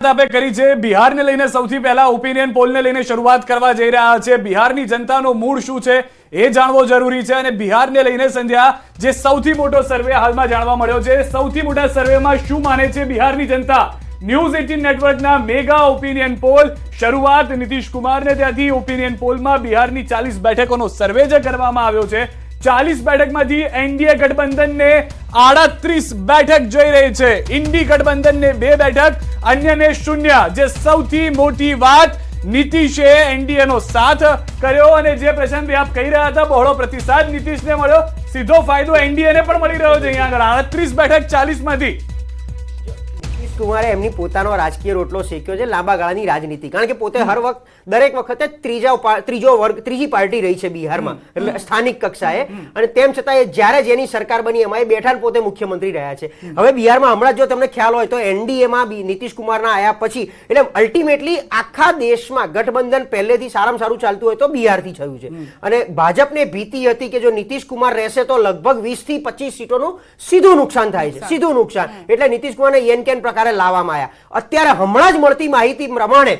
કરી છે. બિહારને લઈને સૌથી પહેલા ઓપિનિયન પોલને લઈને શરૂઆત કરવા જઈ રહ્યા છે. બિહારની જનતાનો મૂળ શું છે એ જાણવો જરૂરી છે અને બિહારને લઈને સંધ્યા જે સૌથી મોટો સર્વે હાલમાં જાણવા મળ્યો છે. સૌથી મોટા સર્વેમાં શું માને છે બિહારની જનતા? ન્યૂઝ એટીન નેટવર્કના મેગા ઓપિનિયન પોલ શરૂઆત નીતિશ કુમારને ત્યાંથી ઓપિનિયન પોલમાં બિહારની ચાલીસ બેઠકોનો સર્વે જે કરવામાં આવ્યો છે. ચાલીસ બેઠકમાંથી એનડીએ ગઠબંધનને આડત્રીસ બેઠક જઈ રહી છે. ઇન્ડી ગઠબંધનને બે બેઠક અન્યને શૂન્ય, જે સૌથી મોટી વાત નીતિશે એનડીએ નો સાથ કર્યો અને જે પ્રશાંતભાઈ આપ કહી રહ્યા હતા, બહોળો પ્રતિસાદ નીતિશને મળ્યો. સીધો ફાયદો એનડીએ ને પણ મળી રહ્યો છે અહીંયા આગળ. આડત્રીસ બેઠક ચાલીસમાંથી નીતિશ કુમારે એમની પોતાનો રાજકીય રોટલો શેક્યો છે લાંબા ગાળાની રાજનીતિ. કારણ કે પોતે હર વખત દરેક વખતે ત્રીજા ત્રીજો વર્ગ ત્રીજી પાર્ટી રહી છે બિહારમાં એટલે સ્થાનિક કક્ષાએ. અને તેમ છતાં એ જ્યારે જેની સરકાર બની એમાં એ બેઠા પોતે મુખ્યમંત્રી રહ્યા છે. હવે બિહારમાં હમણાં જો તમને ખ્યાલ હોય તો એનડીએમાં નીતિશ કુમારના આયા પછી એટલે અલ્ટિમેટલી આખા દેશમાં ગઠબંધન પહેલેથી સારામાં સારું ચાલતું હોય તો બિહારથી થયું છે. અને ભાજપને ભીતિ હતી કે જો નીતિશ કુમાર રહેશે તો લગભગ વીસથી પચીસ સીટોનું સીધું નુકસાન થાય છે. સીધું નુકસાન. એટલે નીતિશ કુમારને યેન કેન પ્રકારે લાવવામાં આવ્યા અત્યારે હમણાં જ મળતી માહિતી પ્રમાણે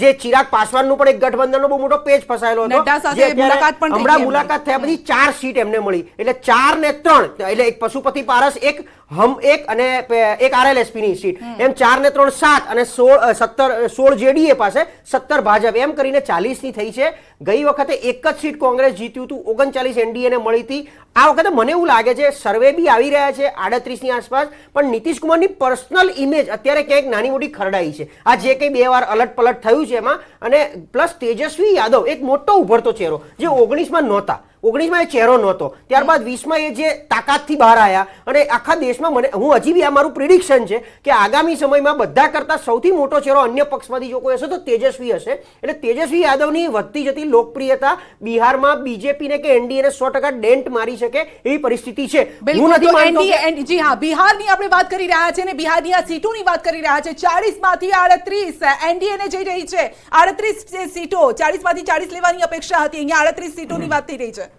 જે ચિરાગ પાસવાનનું પણ એક ગઠબંધનનો બહુ મોટો પેજ ફસાયેલો હતો અત્યારે હમણાં મુલાકાત થયા પછી ચાર સીટ એમને મળી. એટલે ચાર ને ત્રણ એટલે એક પશુપતિ પારસ એક હમ એક અને એક આરએલએસપી ની સીટ એમ ચાર ને ત્રણ સાત અને સોળ સત્તર સોળ જેડીએ પાસે સત્તર ભાજપ. એમ કરીને ચાલીસની થઈ છે. ગઈ વખતે એક જ સીટ કોંગ્રેસ જીત્યું હતું ઓગણચાલીસ એનડીએ ને મળી હતી. આ વખતે મને એવું લાગે છે સર્વે બી આવી રહ્યા છે આડત્રીસની આસપાસ પણ નીતિશ કુમારની પર્સનલ ઇમેજ અત્યારે ક્યાંક નાની મોટી ખરડાઈ છે. આ જે કંઈ બે વાર અલટ પલટ થયું છે એમાં, અને પ્લસ તેજસ્વી યાદવ, એક મોટો ઉભરતો ચહેરો, જે ઓગણીસમાં નહોતા. ઓગણીસમાં એ ચહેરો નહોતો. ત્યારબાદ વીસમાં એ જે તાકાતથી બહાર આવ્યા અને આખા દેશમાં મને હું હજી બી આ મારું પ્રિડિક્શન છે કે આગામી સમયમાં બધા કરતાં સૌથી મોટો ચહેરો અન્ય પક્ષમાંથી જો કોઈ હશે તો તેજસ્વી હશે. એટલે તેજસ્વી યાદવની વધતી જતી લોકપ્રિયતા બિહારમાં બીજેપીને કે એનડીએને સો ટકા ડેન્ટ મારી શકે એવી પરિસ્થિતિ છે. હું નથી માનતો જી હા બિહારની આપણે વાત કરી રહ્યા છે ને બિહારની આ સીટોની વાત કરી રહ્યા છે. ચાલીસમાંથી આડત્રીસ એનડીએ ને જઈ રહી છે આડત્રીસ સીટો ચાલીસમાંથી ચાલીસ લેવાની અપેક્ષા હતી અહીંયા આડત્રીસ સીટોની વાત થઈ રહી છે.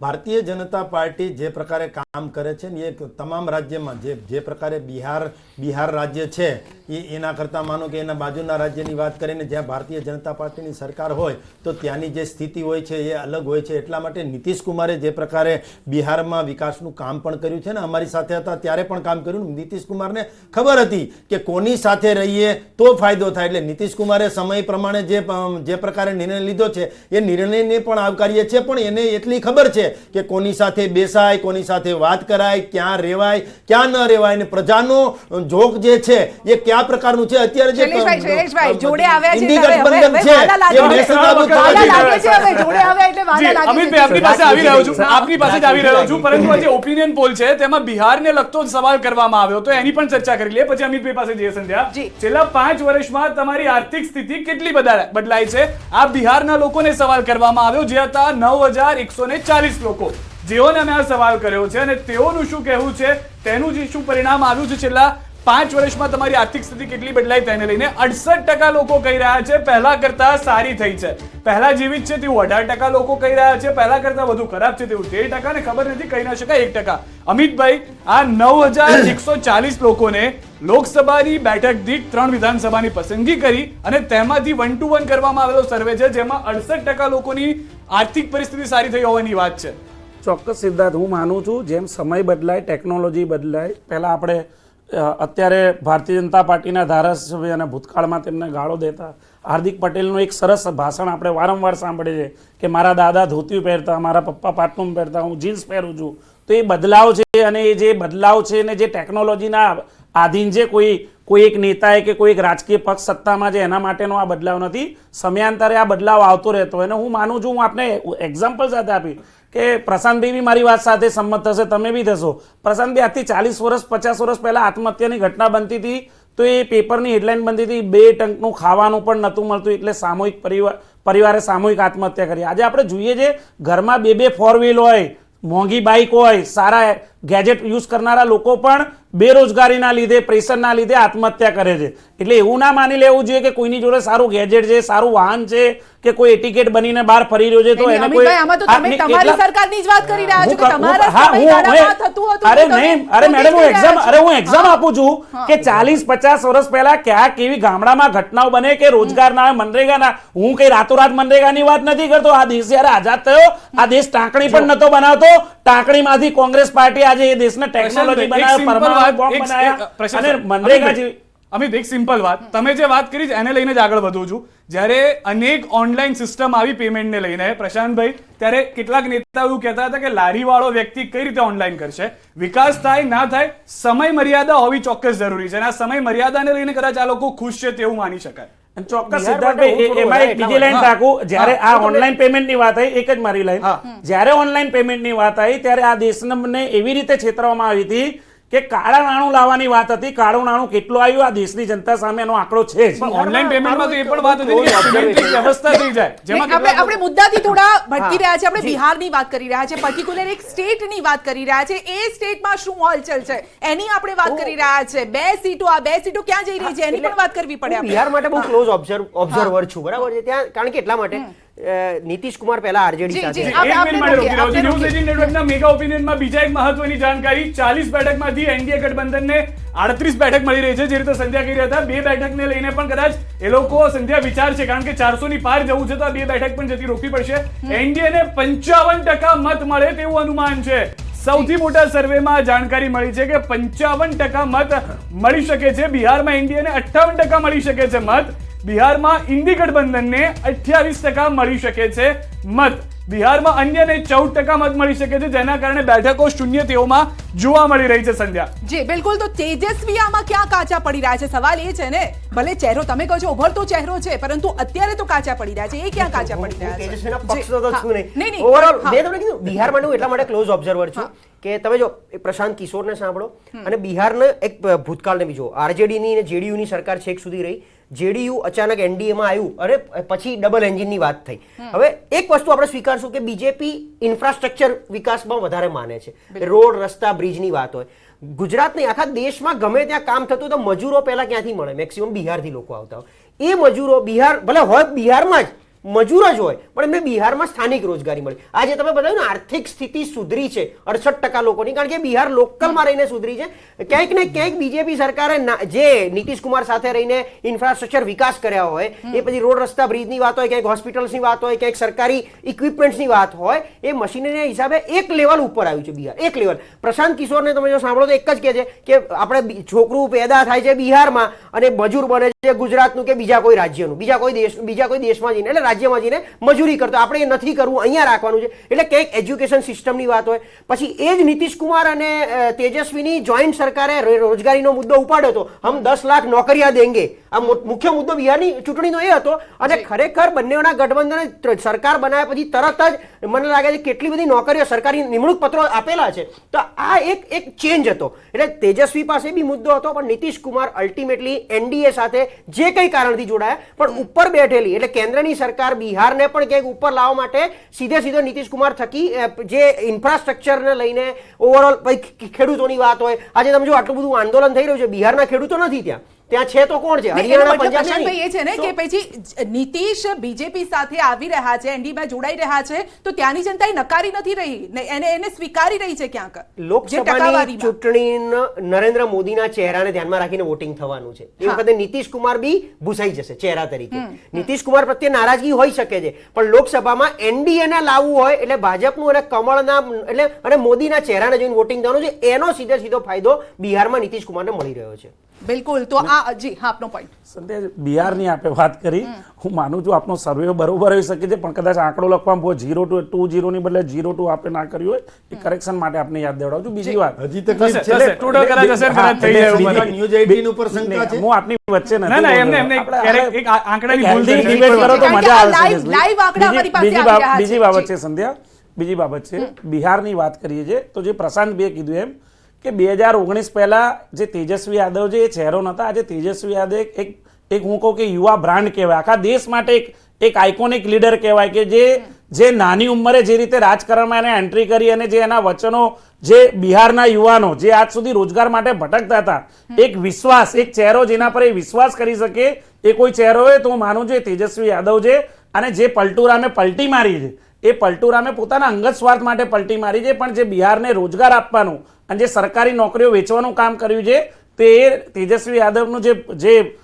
ભારતીય જનતા પાર્ટી જે પ્રકારે કામ કરે છે ને એ તમામ રાજ્યમાં જે જે પ્રકારે બિહાર બિહાર રાજ્ય છે, એ એના કરતાં માનો કે એના બાજુના રાજ્યની વાત કરીને જ્યાં ભારતીય જનતા પાર્ટીની સરકાર હોય, તો ત્યાંની જે સ્થિતિ હોય છે, એ અલગ હોય છે. એટલા માટે નીતિશ કુમારે જે પ્રકારે બિહારમાં વિકાસનું કામ પણ કર્યું છે ને, અમારી સાથે હતા, ત્યારે પણ કામ કર્યું નીતિશ કુમારને ખબર હતી કે કોની સાથે રહીએ તો ફાયદો થાય. એટલે નીતિશ કુમારે સમય પ્રમાણે જે જે પ્રકારે નિર્ણય લીધો છે, એ નિર્ણયને પણ આવકારીએ છીએ, પણ એને એટલી ખબર છે કે કોની સાથે બેસાય કોની સાથે વાત કરાય ક્યાં રહેવાય ક્યાં ન રહેવાય અને પ્રજાનો જોગ જે છે એ કયા પ્રકારનું છે? અત્યારે જે જોડે આવ્યા છે ગઠબંધન છે એ છે. જોડે આવ્યા એટલે. અમિતભાઈ આપની પાસે આવી રહ્યો છું. આપની પાસે જ આવી રહ્યો છું પરંતુ આજે ઓપિનિયન પોલ છે તેમાં બિહારને લગતો સવાલ કરવામાં આવ્યો તો એની પણ ચર્ચા કરી લઈએ. પછી અમિતભાઈ પાસે જઈએ સંધ્યા. છેલ્લા પાંચ વર્ષમાં તમારી આર્થિક સ્થિતિ કેટલી બદલાય છે? આ બિહારના લોકોને સવાલ કરવામાં આવ્યો જે હતા નવ હજાર એકસો ને ચાલીસ લોકો જેઓને અમે આ સવાલ કર્યો છે અને તેઓનું શું કહેવું છે, તેનું જે શું પરિણામ આવ્યું છે છેલ્લા પાંચ વર્ષમાં તમારી આર્થિક સ્થિતિ કેટલી બદલાઈ તેને લઈને અડસઠ ટકા લોકો કહી રહ્યા છે, પહેલા કરતા સારી થઈ છે. પહેલા જેવી છે તેવું અઢાર ટકા લોકો કહી રહ્યા છે, પહેલા કરતા વધુ ખરાબ છે તેવું તેર ટકા ને ખબર નથી, કહી ના શકાય એક ટકા. અમિતભાઈ, આ નવ હજાર એકસો ચાલીસ લોકોને લોકસભાની બેઠક દીઠ ત્રણ વિધાનસભાની પસંદગી કરી અને તેમાંથી વન ટુ વન કરવામાં આવેલો સર્વે છે, જેમાં અડસઠ ટકા લોકોની આર્થિક પરિસ્થિતિ સારી થઈ હોવાની વાત છે. ચોક્કસ સિદ્ધાર્થ, હું માનું છું, જેમ સમય બદલાય ટેકનોલોજી બદલાય, પહેલાં આપણે અત્યારે ભારતીય જનતા પાર્ટીના ધારાસભ્ય અને ભૂતકાળમાં તેમને ગાળો દેતા હાર્દિક પટેલનું એક સરસ ભાષણ આપણે વારંવાર સાંભળીએ છીએ કે મારા દાદા ધોતિયું પહેરતા, મારા પપ્પા પાટલું પહેરતા, હું જીન્સ પહેરું છું. તો એ બદલાવ છે અને એ જે બદલાવ છે ને જે ટેકનોલોજીના આધીન જે કોઈ કોઈ એક નેતાએ કે કોઈ એક રાજકીય પક્ષ સત્તામાં છે, એના માટેનો આ બદલાવ નથી. સમયાંતરે આ બદલાવ આવતો રહેતો અને હું માનું છું, હું આપને એક્ઝામ્પલ સાથે આપી કે પ્રશાંતભાઈ બી મારી વાત સાથે સંમત થશે, તમે બી થશો. પ્રશાંતભાઈ આજથી ચાલીસ વર્ષ, પચાસ વર્ષ પહેલાં આત્મહત્યાની ઘટના બનતી હતી, તો એ પેપરની હેડલાઇન બનતી હતી, બે ટંકનું ખાવાનું પણ નહોતું મળતું, એટલે સામૂહિક પરિવાર, પરિવારે સામૂહિક આત્મહત્યા કરી. આજે આપણે જોઈએ છે, ઘરમાં બે બે ફોર વ્હીલ હોય, મોંઘી બાઇક હોય, સારા ગેજેટ યુઝ કરનારા લોકો પણ બેરોજગારીના લીધે પ્રેશરના લીધે આત્મહત્યા કરે છે. એટલે એવું ના માની લેવું જોઈએ કે કોઈની જોડે સારું ગેજેટ છે સારું વાહન છે કે કોઈ એટિકેટ બનીને બહાર ફરી રહ્યો છે તો એને કોઈ તમારી સરકારની જ વાત કરી રહ્યા છો કે તમારા સમયગાળામાં થતું હતું અરે નહીં અરે મેડમ હું એક્ઝામ અરે હું એક્ઝામ આપું છું કે ચાલીસ પચાસ વર્ષ પહેલા ક્યાં કેવી ગામડામાં ઘટનાઓ બને કે રોજગારના મનરેગાના હું કઈ રાતોરાત મનરેગાની વાત નથી કરતો. આ દેશ જ્યારે આઝાદ થયો આ દેશ ટાંકણી પણ નતો બનાવતો. ટાંકણીમાંથી કોંગ્રેસ પાર્ટી આજે એ દેશને ટેકનોલોજી બનાવ્યા પરમાણુ બોમ્બ બનાવ્યા અને મનરેગા જેવી અમિત એક સિમ્પલ વાત. તમે જે વાત કરી એને લઈને જ આગળ વધું છું. જ્યારે અનેક ઓનલાઈન સિસ્ટમ આવી પેમેન્ટને લઈને પ્રશાંતભાઈ ત્યારે કેટલાક નેતાઓ એવું કહેતા હતા કે લારીવાળો વ્યક્તિ કઈ રીતે ઓનલાઈન કરશે? વિકાસ થાય ના થાય સમય મર્યાદા હોવી ચોક્કસ જરૂરી છે. અને આ સમય મર્યાદાને લઈને કદાચ આ લોકો ખુશ છે તેવું માની શકાય. ચોક્કસ સિદ્ધાર્થભાઈ એ- એમાં એક બીજી લાઈન રાખું. જ્યારે આ ઓનલાઈન પેમેન્ટની વાત આવી એક જ મારી લાઈન. જ્યારે ઓનલાઈન પેમેન્ટની વાત આવી ત્યારે આ દેશને એવી રીતે છેતરવામાં આવી હતી કે કાળા નાણું લાવવાની વાત હતી કાળું નાણું કેટલું આવ્યું? આ દેશની જનતા સામે એનો આંકડો છે જ. ઓનલાઈન પેમેન્ટમાં તો એ પણ વાત હતી કે વ્યવસ્થા થઈ જાય. જેમાં આપણે આપણે મુદ્દાથી થોડા ભટકી રહ્યા છે આપણે બિહારની વાત કરી રહ્યા છે પર્ટિક્યુલર એક સ્ટેટની વાત કરી રહ્યા છે એ સ્ટેટમાં શું હલચલ છે? એની આપણે વાત કરી રહ્યા છે બે સીટો આ બે સીટો ક્યાં જઈ રહી છે? એની પણ વાત કરવી પડે બિહાર માટે બહુ ક્લોઝ ઓબ્ઝર્વ ઓબ્ઝર્વર છું બરાબર છે? ત્યાં કારણ કે એટલા માટે નીતિશ કુમાર પહેલા આરજેડી સાથે. ન્યૂઝ એટીન નેટવર્કના મેગા ઓપિનિયનમાં બીજા એક મહત્વની જાણકારી ચાલીસ બેઠકમાંથી એનડીએ ગઠબંધનને આડત્રીસ બેઠક મળી રહી છે જે રીતે સંધ્યા કહી રહ્યા હતા. બે બેઠકને લઈને પણ કદાચ એ લોકો સંધ્યા વિચાર છે કારણ કે ચારસો ની પાર જવું છે તો આ બે બેઠક પણ જતી રોકવી પડશે. એનડીએ ને પંચાવન ટકા મત મળે તેવું અનુમાન છે. સૌથી મોટા સર્વેમાં જાણકારી મળી છે કે પંચાવન ટકા મત મળી શકે છે. બિહારમાં એનડીએ ને અઠ્ઠાવન ટકા મળી શકે છે મત. બિહારમાં ઇન્ડી ગઠબંધનને અઠ્યાવીસ ટકા મળી શકે છે મત. બિહારમાં અન્યને ચૌદ ટકા મત મળી શકે છે જેના કારણે બેઠકો શૂન્ય તેઓમાં જોવા મળી રહી છે સંધ્યા. જી બિલકુલ. તો તેજસ્વી આમાં ક્યાં કાચા પડી રહ્યા છે? સવાલ એ છે ને ભલે ચહેરો તમે કહો છો ઉભરતો ચહેરો છે પરંતુ અત્યારે તો કાચા પડી રહ્યા છે. એ ક્યાં કાચા પડી રહ્યા છે? તેજસ્વીના પક્ષનો તો છું નહીં. નહીં નહીં. Overall, હા. મેં તમને કીધું બિહાર માટે હું એટલા માટે ક્લોઝ ઓબ્ઝર્વર છું કે તમે જો પ્રશાંત કિશોરને સાંભળો. અને બિહારને એક ભૂતકાળને બીજો આરજેડીની અને જેડીયુની સરકાર છેક સુધી રહી. જેડીયુ અચાનક એનડીએમાં આવ્યું. અરે પછી ડબલ એન્જિનની વાત થઈ. હવે એક વસ્તુ આપણે સ્વીકારશું કે બીજેપી ઇન્ફ્રાસ્ટ્રક્ચર વિકાસમાં વધારે માને છે. રોડ રસ્તા બ્રિજની વાત હોય. ગુજરાત નહીં આખા દેશમાં ગમે ત્યાં કામ થતું હોય તો મજૂરો પહેલા ક્યાંથી મળે? મેક્સિમમ બિહારથી લોકો આવતા હોય. એ મજૂરો બિહાર ભલે હોય બિહારમાં જ મજૂર જ હોય પણ એમને બિહારમાં સ્થાનિક રોજગારી મળી. આજે તમે બતાવ્યું ને આર્થિક સ્થિતિ સુધરી છે અડસઠ ટકા લોકોની કારણ કે બિહાર લોકલમાં રહીને સુધરી છે. ક્યાંક ને ક્યાંક બીજેપી સરકારે જે નીતિશ કુમાર સાથે રહીને ઇન્ફ્રાસ્ટ્રક્ચર વિકાસ કર્યા હોય એ પછી રોડ રસ્તા બ્રિજની વાત હોય ક્યાંક હોસ્પિટલ્સની વાત હોય ક્યાંક સરકારી ઇક્વિપમેન્ટ્સની વાત હોય એ મશીનરીના હિસાબે એક લેવલ ઉપર આવ્યું છે બિહાર એક લેવલ પ્રશાંત કિશોરને તમે જો સાંભળો તો એક જ કહે છે કે આપણે છોકરું પેદા થાય છે બિહારમાં અને મજૂર બને છે ગુજરાતનું કે બીજા કોઈ રાજ્યનું બીજા કોઈ દેશ બીજા કોઈ દેશમાં જઈને એટલે રાજ્યમાં જઈને મજૂરી કરતો. આપણે એ નથી કરવું અહીંયા રાખવાનું છે. એટલે ક્યાંક એજ્યુકેશન સિસ્ટમની વાત હોય. પછી એ જ નીતિશકુમાર અને તેજસ્વીની જોઈન્ટ સરકારે રોજગારીનો મુદ્દો ઉપાડ્યો હતો. હમ દસ લાખ નોકરિયા દેંગે. આ મુખ્ય મુદ્દો બિહારની ચૂંટણીનો એ હતો. અને ખરેખર બંનેના ગઠબંધને સરકાર બનાવ્યા પછી તરત જ મને લાગે છે કેટલી બધી નોકરીઓ સરકારી નિમણૂક પત્રો આપેલા છે. તો આ એક એક ચેન્જ હતો. એટલે તેજસ્વી પાસે બી મુદ્દો હતો પણ નીતિશ કુમાર અલ્ટિમેટલી એનડીએ સાથે જે કંઈ કારણથી જોડાયા પણ ઉપર બેઠેલી એટલે કેન્દ્રની સરકાર બિહારને પણ ક્યાંક ઉપર લાવવા માટે સીધે સીધો નીતિશ કુમાર થકી જે ઇન્ફ્રાસ્ટ્રક્ચરને લઈને ઓવરઓલ ખેડૂતોની વાત હોય. આજે તમે જો આટલું બધું આંદોલન થઈ રહ્યું છે, બિહારના ખેડૂતો નથી ત્યાં. ત્યાં છે તો કોણ છે? હરિયાણા પંજાબ પ્રશાંતભાઈ એ છે ને કે પછી નીતીશ બીજેપી સાથે આવી રહ્યા છે એનડીમાં જોડાઈ રહ્યા છે તો ત્યાંની જનતા નકારી નથી રહી? ને એને એને સ્વીકારી રહી છે ક્યાંક? લોકસભાની ચૂંટણી નરેન્દ્ર મોદીના ચહેરાને ધ્યાનમાં રાખીને વોટિંગ થવાનું છે. એ વખતે નીતિશ કુમાર બી ભૂસાઈ જશે ચહેરા તરીકે. નીતિશ કુમાર પ્રત્યે નારાજગી હોઈ શકે છે પણ લોકસભામાં એનડીએ ને લાવવું હોય એટલે ભાજપનું અને કમળના એટલે અને મોદીના ચહેરાને જોઈને વોટિંગ થવાનું છે એનો સીધે સીધો ફાયદો બિહારમાં નીતિશ કુમારને મળી રહ્યો છે. બિલકુલ. તો આ જી હા આપનો પોઈન્ટ સંધ્યા બિહારની આપે વાત કરી. હું માનું છું આપનો સર્વે બરોબર હોઈ શકે છે પણ કદાચ આંકડો લખવામાં બહુ જીરો ટુ ટુ જીરોની બદલે જીરો ટુ આપણે ના કર્યું હોય એ કરેક્શન માટે આપને યાદ દેવડાવું છું. બીજી વાત. હજી તકલીફ છે. ટૂંકા કદાચ અસર કદાચ થઈ જાય. ન્યૂઝ એઇટીન ઉપર શંકા છે? હું આપની વચ્ચે નથી ના, ના, એમને- એમને આપણે- આપણે એક આંકડાની ભૂલ થઈ ડિબેટ કરો તો મજા આવશે લાઈવ. આંકડા અમારી પાસે બીજી આવી રહ્યા છે. બીજી બાબત છે સંધ્યા. બીજી બાબત છે બિહારની વાત કરીએ છીએ તો જે પ્રશાંત બે કીધું એમ કે બે હજાર ઓગણીસ પહેલાં જે તેજસ્વી યાદવ છે એ ચહેરો નહોતા, આજે તેજસ્વી યાદવ એક- એક હું કહું કે યુવા બ્રાન્ડ કહેવાય. આખા દેશ માટે એક એક આઇકોનિક લીડર કહેવાય કે જે જે નાની ઉંમરે જે રીતે રાજકારણમાં એને એન્ટ્રી કરી અને જે એના વચનો જે બિહારના યુવાનો જે આજ સુધી રોજગાર માટે ભટકતા હતા, એક વિશ્વાસ, એક ચહેરો જેના પર એ વિશ્વાસ કરી શકે, એ કોઈ ચહેરો હોય તો હું માનું છું તેજસ્વી યાદવ છે અને જે પલટુરામે પલટી મારી છે. એ પલટુરામે પોતાના અંગત સ્વાર્થ માટે પલટી મારી છે, પણ જે બિહારને રોજગાર આપવાનું અને જે સરકારી નોકરીઓ વેચવાનું કામ કર્યું છે તે તેજસ્વી યાદવનું જે જે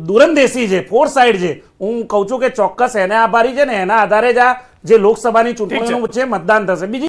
દૂરંદેશી છે ફોર સાઇડ છે હું કહું છું કે ચોક્કસ એને આભારી છે ને એના આધારે જ આ જે લોકસભાની ચૂંટણીનું છે મતદાન થશે. બીજી